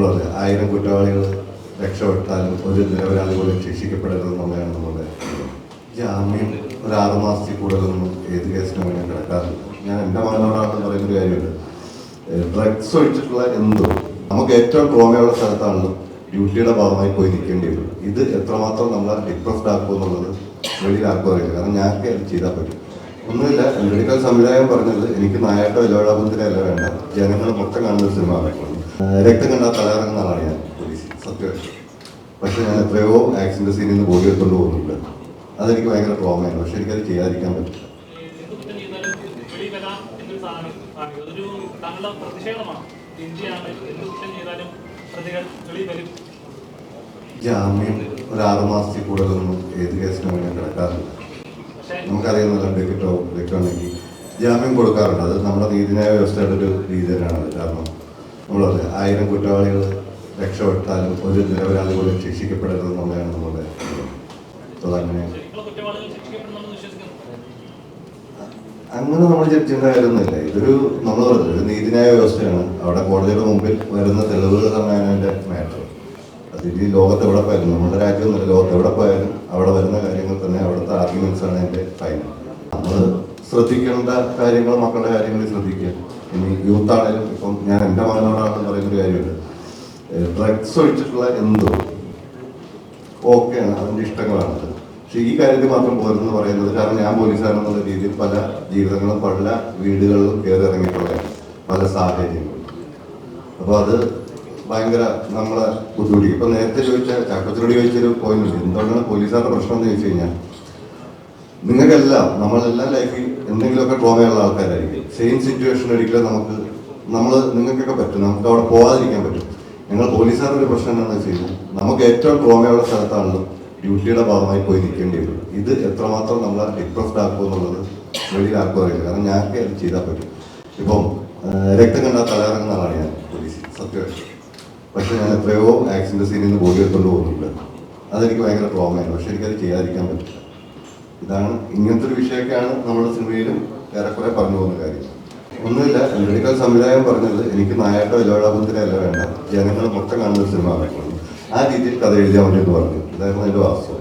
നമ്മളത് ആയിരം കുറ്റവാളികൾ രക്ഷപ്പെട്ടാലും ഒരു നിരപരാധി പോലും ശിക്ഷിക്കപ്പെടരുതെന്നുള്ളതാണ് നമ്മുടെ ജാമ്യം ഒരു ആറ് മാസത്തിൽ കൂടുതലൊന്നും ഏത് കേസിനും വേണ്ടി കിടക്കാറില്ല. ഞാൻ എന്റെ മകനോടാണെന്ന് പറയുന്നൊരു കാര്യമുണ്ട്. ഡ്രഗ്സ് ഒഴിച്ചിട്ടുള്ള എന്തോ നമുക്ക് ഏറ്റവും ട്രോമയുള്ള സ്ഥലത്താണല്ലോ ഡ്യൂട്ടിയുടെ ഭാഗമായി പോയി നിൽക്കേണ്ടി വരും. ഇത് എത്രമാത്രം നമ്മളെ ഡിപ്രസ്ഡ് ആക്കുമെന്നുള്ളത് വെളിയിലാക്കുക കാരണം ഞാൻ ചെയ്താൽ പറ്റും. ഒന്നുമില്ല. മെഡിക്കൽ സംവിധായകൻ പറഞ്ഞത് എനിക്ക് നായാട്ടോ ഇലോടാപത്തിനെ അല്ല വേണ്ട. ജനങ്ങൾ മൊത്തം കാണുന്ന ഒരു സിനിമ രക്തം കണ്ടാൽ തലയിറങ്ങുന്ന ആളാണ് ഞാൻ പോലീസ് സത്യമായിട്ട് പക്ഷെ ഞാൻ എത്രയോ ആക്സിഡന്റ് സീനിൽ നിന്ന് ബോഡി എടുത്തുകൊണ്ട് പോകുന്നുണ്ട്. അതെനിക്ക് ഭയങ്കര ട്രോമയാണ് പക്ഷെ എനിക്കത് ചെയ്യാതിരിക്കാൻ പറ്റില്ല. ജാമ്യം ഒരു ആറ് മാസത്തിൽ കൂടുതലൊന്നും ഏത് കേസിനും വേണ്ടി കിടക്കാറില്ല. പക്ഷേ നല്ല ടിക്കറ്റോ ഇലക്ട്രോണിക് ജാമ്യം കൊടുക്കാറുണ്ട്. അത് നമ്മുടെ നീതിന്യായ വ്യവസ്ഥയുടെ ഒരു രീതി തന്നെയാണ്. അത് കാരണം നമ്മളറിയാം ആയിരം കുറ്റവാളികൾ രക്ഷപ്പെട്ടാലും ഒരു നിരപരാധി പോലും ശിക്ഷിക്കപ്പെടരുത് എന്നുള്ളതാണ് നമ്മുടെ അതങ്ങനെ അങ്ങനെ നമ്മൾ ജഡ്ജിന്റെ കാര്യമൊന്നുമില്ല. ഇതൊരു നമ്മൾ പറഞ്ഞത് ഒരു നീതിന്യായ വ്യവസ്ഥയാണ്. അവിടെ കോടതിയുടെ മുമ്പിൽ വരുന്ന തെളിവുകൾ തന്നെയാണ് അതിന്റെ മാറ്റർ ഈ ലോകത്ത് എവിടെ പോയാലും നമ്മുടെ രാജ്യമൊന്നുമില്ല ലോകത്ത് എവിടെ പോയാലും അവിടെ വരുന്ന കാര്യങ്ങൾ തന്നെ അവിടുത്തെ ആർഗ്യുമെന്റ്സ് ആണ് അതിന്റെ ഫൈനൽ നമ്മൾ ശ്രദ്ധിക്കേണ്ട കാര്യങ്ങൾ മക്കളുടെ കാര്യങ്ങൾ ശ്രദ്ധിക്കുക. ഇനി യൂത്ത് ആണെങ്കിലും ഇപ്പം ഞാൻ എന്റെ മകനോടാണെന്ന് പറയുന്നൊരു കാര്യമുണ്ട്. ഡ്രഗ്സ് ഒഴിച്ചിട്ടുള്ള എന്തോ ഓക്കെയാണ് അതിന്റെ ഇഷ്ടങ്ങളാണ്. പക്ഷെ ഈ കാര്യത്തിൽ മാത്രം പോരെന്ന് പറയുന്നത് കാരണം ഞാൻ പോലീസുകാരെന്നുള്ള രീതിയിൽ പല ജീവിതങ്ങളും പല വീടുകളിലും കയറി ഇറങ്ങിയിട്ടുള്ളതാണ് പല സാഹചര്യങ്ങളും. അപ്പോൾ അത് ഭയങ്കര നമ്മളെ ബുദ്ധിമുട്ടി ഇപ്പൊ നേരത്തെ ചോദിച്ച ചാക്കത്തിനോട് ചോദിച്ചൊരു പോയിന്റ് എന്തുകൊണ്ടാണ് പോലീസുകാരുടെ പ്രശ്നം എന്ന് ചോദിച്ചു കഴിഞ്ഞാൽ നിങ്ങൾക്കെല്ലാം നമ്മളെല്ലാം ലൈഫിൽ എന്തെങ്കിലുമൊക്കെ ട്രോമയുള്ള ആൾക്കാരായിരിക്കും. സെയിം സിറ്റുവേഷൻ ഒരിക്കലും നമുക്ക് നമ്മൾ നിങ്ങൾക്കൊക്കെ പറ്റും. നമുക്ക് അവിടെ പോകാതിരിക്കാൻ പറ്റും. ഞങ്ങൾ പോലീസുകാരുടെ ഒരു പ്രശ്നം എന്താണെന്ന് വെച്ച് കഴിഞ്ഞാൽ നമുക്ക് ഏറ്റവും ട്രോമയുള്ള സ്ഥലത്താണല്ലോ ഡ്യൂട്ടിയുടെ ഭാഗമായി പോയി നിൽക്കേണ്ടി വരും. ഇത് എത്രമാത്രം നമ്മളെ ഡിപ്രസ്ഡ് ആക്കുക എന്നുള്ളത് വെളിയിലാക്കുക അറിയില്ല. കാരണം ഞങ്ങൾക്ക് അത് ചെയ്താൽ പറ്റും. ഇപ്പം രക്തം കണ്ടാൽ തലയിറങ്ങുന്ന ആളാണ് ഞാൻ പോലീസ്. സത്യമായിട്ട്. പക്ഷെ ഞാൻ എത്രയോ ആക്സിഡന്റ് സീനിൽ നിന്ന് ബോഡി എടുത്തുകൊണ്ട് പോകുന്നുണ്ട് അതെനിക്ക് ഭയങ്കര ട്രോമയാണ് പക്ഷെ എനിക്കത് ചെയ്യാതിരിക്കാൻ പറ്റില്ല. ഇതാണ് ഇങ്ങനത്തെ ഒരു വിഷയമൊക്കെയാണ് നമ്മുടെ സിനിമയിലും ഏറെക്കുറെ പറഞ്ഞു പോകുന്ന കാര്യം. ഒന്നുമില്ല മെഡിക്കൽ സംവിധായകൻ പറഞ്ഞത് എനിക്ക് നായാട്ടോ ഇലോടാപത്തിനെ അല്ല വേണ്ട. ജനങ്ങൾ മൊത്തം കാണുന്ന സിനിമ ആ രീതിയിൽ കഥ എഴുതിയാൽ മതി എന്ന് പറഞ്ഞു. ഇതായിരുന്നു എന്റെ വാസ്തവം.